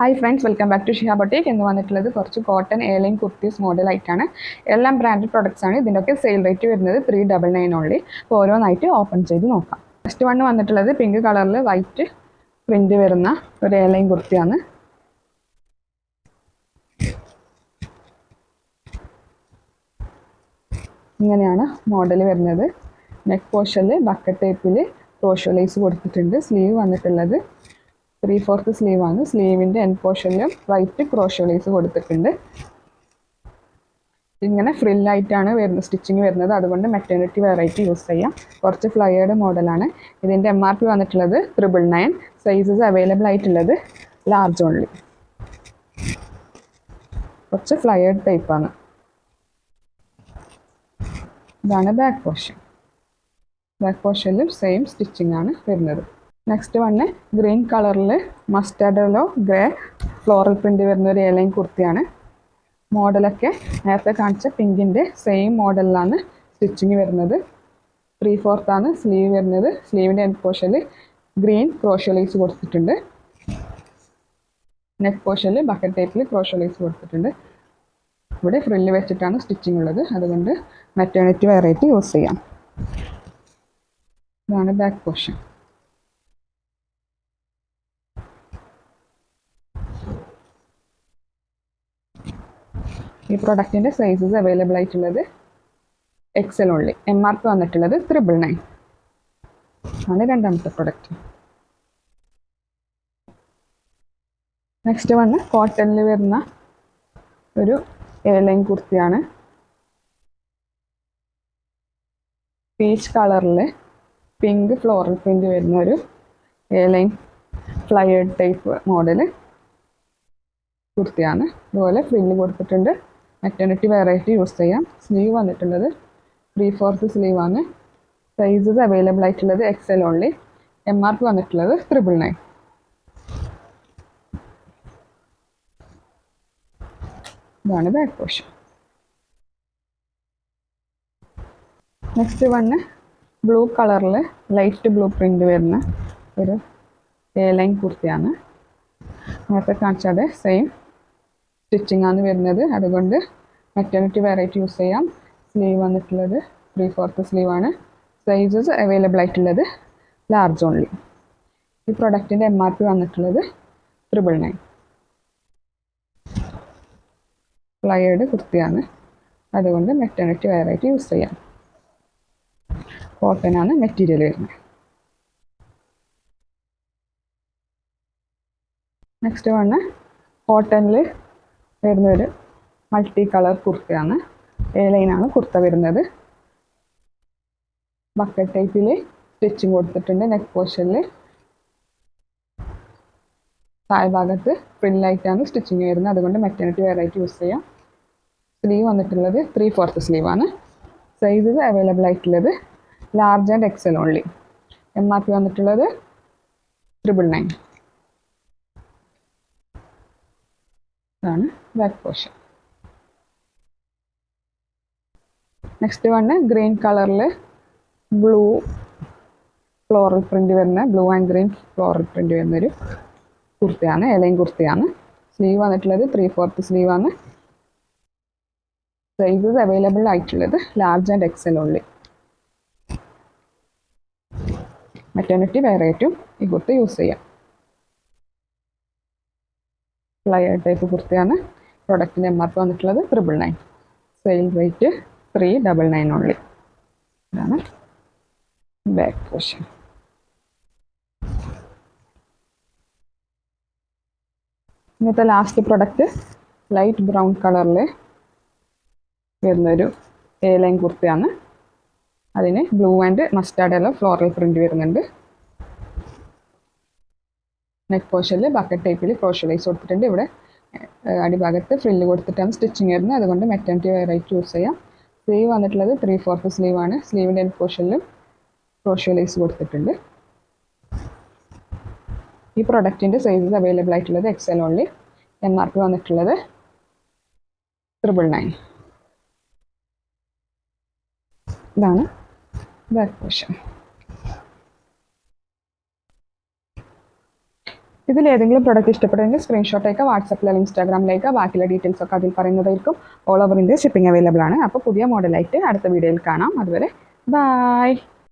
Hi friends welcome back to Shiha boutique എന്ന് വന്നിട്ടുള്ളത് കുറച്ച് കോട്ടൺ എയർലൈൻ കുർത്തീസ് മോഡലായിട്ടാണ് എല്ലാം ബ്രാൻഡഡ് പ്രൊഡക്ട്സ് ആണ്. ഇതിന്റെയൊക്കെ സെയിൽ റേറ്റ് വരുന്നത് ത്രീ ഡബിൾ നയൻ ഓൺലി ഓരോന്നായിട്ട് ഓപ്പൺ ചെയ്ത് നോക്കാം. ഫസ്റ്റ് വൺ വന്നിട്ടുള്ളത് പിങ്ക് കളറിൽ വൈറ്റ് പ്രിന്റ് വരുന്ന ഒരു എയർലൈൻ കുർത്തിയാണ് ഇങ്ങനെയാണ് മോഡൽ വരുന്നത്. നെക്ക് പോഷൽ ബക്കറ്റ് ടൈപ്പിൽ ക്രോഷോലൈസ് കൊടുത്തിട്ടുണ്ട്. സ്ലീവ് വന്നിട്ടുള്ളത് ത്രീ ഫോർത്ത് സ്ലീവ് ആണ്. സ്ലീവിന്റെ എൻ പോർഷനിലും വൈറ്റ് ക്രോഷോലൈസ് കൊടുത്തിട്ടുണ്ട്. ഇങ്ങനെ ഫ്രില്ലായിട്ടാണ് വരുന്നത് സ്റ്റിച്ചിങ് വരുന്നത്. അതുകൊണ്ട് മെറ്റേണിറ്റി വെറൈറ്റി യൂസ് ചെയ്യാം. കുറച്ച് ഫ്ലയേർഡ് മോഡലാണ് ഇതിന്റെ എം ആർ പി വന്നിട്ടുള്ളത് ത്രിബിൾ നയൻ സൈസസ് അവൈലബിൾ ആയിട്ടുള്ളത് ലാർജ് ഓൺലി കുറച്ച് ഫ്ലയേർഡ് ടൈപ്പാണ് ഇതാണ് ബാക്ക് പോർഷൻ ബാക്ക് പോർഷനിലും സെയിം സ്റ്റിച്ചിങ് ആണ് വരുന്നത്. നെക്സ്റ്റ് വണ് ഗ്രീൻ കളറിൽ മസ്റ്റാർഡിലോ ഗ്രേ ഫ്ലോറൽ പ്രിന്റ് വരുന്ന ഒരു ഏലൈൻ കുർത്തിയാണ്. മോഡലൊക്കെ നേരത്തെ കാണിച്ച പിങ്കിന്റെ സെയിം മോഡലിലാണ് സ്റ്റിച്ചിങ് വരുന്നത്. ത്രീ ഫോർത്താണ് സ്ലീവ് വരുന്നത്. സ്ലീവിന്റെ എൻ പോർഷനിൽ ഗ്രീൻ ക്രോഷ്യലൈസ് കൊടുത്തിട്ടുണ്ട്. നെക്ക് പോർഷനിൽ ബക്കറ്റ് ടൈപ്പിൽ ക്രോഷ്യലൈസ് കൊടുത്തിട്ടുണ്ട്. ഇവിടെ ഫ്രില്ല് വെച്ചിട്ടാണ് സ്റ്റിച്ചിങ് ഉള്ളത്. അതുകൊണ്ട് മെറ്റേണിറ്റി വെറൈറ്റി യൂസ് ചെയ്യാം. ഇതാണ് ബാക്ക് പോർഷൻ ഈ പ്രൊഡക്റ്റിന്റെ സൈസസ് അവൈലബിൾ ആയിട്ടുള്ളത് XL only M R P വന്നിട്ടുള്ളത് ത്രിബിൾ നയൻ ആണ് രണ്ടാമത്തെ പ്രൊഡക്റ്റ് നെക്സ്റ്റ് വണ് കോട്ടണിൽ വരുന്ന ഒരു എയർലൈൻ കുർത്തിയാണ്. പീച്ച് കളറിൽ പിങ്ക് ഫ്ലോറൽ പ്രിന്റ് വരുന്ന ഒരു എയർലൈൻ ഫ്ലൈഡ് ടൈപ്പ് മോഡൽ കുർത്തിയാണ്. അതുപോലെ ഫ്രില്ല് കൊടുത്തിട്ടുണ്ട്. മെറ്റർണിറ്റി വെറൈറ്റി യൂസ് ചെയ്യാം. സ്ലീവ് വന്നിട്ടുള്ളത് ത്രീ ഫോർത്ത് സ്ലീവ് ആണ്. സൈസസ് അവൈലബിൾ ആയിട്ടുള്ളത് XL only M R P വന്നിട്ടുള്ളത് ത്രിബിൾ നയൻ ഇതാണ് back portion next one blue കളറിൽ ലൈറ്റ് ബ്ലൂ പ്രിന്റ് വരുന്ന ഒരു എ ലൈൻ കുർത്തിയാണ്. നേരത്തെ കാണിച്ചാതെ സെയിം സ്റ്റിച്ചിങ്ങാണ് വരുന്നത്. അതുകൊണ്ട് മെറ്റേണിറ്റി വെറൈറ്റി യൂസ് ചെയ്യാം. സ്ലീവ് വന്നിട്ടുള്ളത് ത്രീ ഫോർത്ത് സ്ലീവാണ് സൈസസ് അവൈലബിൾ ആയിട്ടുള്ളത് ലാർജ് ഓൺലി ഈ പ്രൊഡക്റ്റിന്റെ എം ആർ പി വന്നിട്ടുള്ളത് ത്രിബിൾ നയൻ പ്ലയേഡ് കുർത്തിയാണ്. അതുകൊണ്ട് മെറ്റേണിറ്റി വെറൈറ്റി യൂസ് ചെയ്യാം. കോട്ടൺ ആണ് മെറ്റീരിയൽ വരുന്നത്. നെക്സ്റ്റ് വണ് കോട്ടണിൽ വരുന്ന ഒരു മൾട്ടി കളർ കുർത്തയാണ് ഏലൈനാണ് ലൈനാണ് കുർത്ത വരുന്നത്. ബക്കറ്റ് ടൈപ്പിൽ സ്റ്റിച്ചിങ് കൊടുത്തിട്ടുണ്ട് നെക്ക് പോർഷനിൽ താഴ്ഭാഗത്ത് ഫ്രില്ലായിട്ടാണ് സ്റ്റിച്ചിങ് വരുന്നത് അതുകൊണ്ട് മെറ്റേണിറ്റി വെറൈറ്റി യൂസ് ചെയ്യാം. സ്ലീവ് വന്നിട്ടുള്ളത് ത്രീ ഫോർത്ത് സ്ലീവാണ് സൈസസ് അവൈലബിൾ ആയിട്ടുള്ളത് large and XL only M R P വന്നിട്ടുള്ളത് ട്രിപ്പിൾ നയൻ ഇതാണ് back portion next one green കളറിൽ ബ്ലൂ ഫ്ലോറൽ പ്രിന്റ് വരുന്ന blue and green floral print വരുന്നൊരു കുർത്തിയാണ് ഇലയും കുർത്തിയാണ്. സ്ലീവ് വന്നിട്ടുള്ളത് ത്രീ ഫോർത്ത് സ്ലീവ് ആണ് സൈസസ് അവൈലബിൾ ആയിട്ടുള്ളത് large and XL only maternity വെറൈറ്റും ഈ കുർത്തി യൂസ് ചെയ്യാം. ഫ്ലയർ ടൈപ്പ് കുർത്തിയാണ്. പ്രൊഡക്റ്റിന്റെ എം ആർ പി വന്നിട്ടുള്ളത് triple nine sale rate three double nine only ഇതാണ് ബാക്ക് പോർഷൻ ഇന്നത്തെ ലാസ്റ്റ് പ്രൊഡക്റ്റ് ലൈറ്റ് ബ്രൗൺ കളറിൽ വരുന്നൊരു എ ലൈൻ കുർത്തിയാണ്. അതിന് blue and mustard yellow floral print വരുന്നുണ്ട്. നെക്ക് പോർഷനിൽ ബക്കറ്റ് ടൈപ്പിൽ ക്രോഷ്യലൈസ് കൊടുത്തിട്ടുണ്ട്. ഇവിടെ അടിഭാഗത്ത് ഫ്രില്ല് കൊടുത്തിട്ടാണ് സ്റ്റിച്ചിങ് വരുന്നത്. അതുകൊണ്ട് മെറ്റേണിറ്റി വെറൈറ്റി യൂസ് ചെയ്യാം. സ്ലീവ് വന്നിട്ടുള്ളത് ത്രീ ഫോർത്ത് സ്ലീവ് ആണ്. സ്ലീവിന്റെ എൻ പോർഷനിലും ക്രോഷ്യലൈസ് കൊടുത്തിട്ടുണ്ട്. ഈ പ്രൊഡക്റ്റിന്റെ സൈസസ് അവൈലബിൾ ആയിട്ടുള്ളത് XL only M R P വന്നിട്ടുള്ളത് ട്രിപ്പിൾ നയൻ ഇതാണ് ബാക്ക് പോർഷൻ ഇതിലേതെങ്കിലും പ്രൊഡക്റ്റ് ഇഷ്ടപ്പെട്ടെങ്കിൽ സ്ക്രീൻഷോട്ട് അയക്കുക വാട്സപ്പിൽ ഇൻസ്റ്റാഗ്രാമിലേക്കോ ബാക്കിയുള്ള ഡീറ്റെയിൽസ് ഒക്കെ അതിൽ പറയുന്നതായിരിക്കും. All over India shipping available ആണ്. അപ്പോൾ പുതിയ മോഡലായിട്ട് അടുത്ത വീഡിയോയിൽ കാണാം. അതുവരെ ബായ്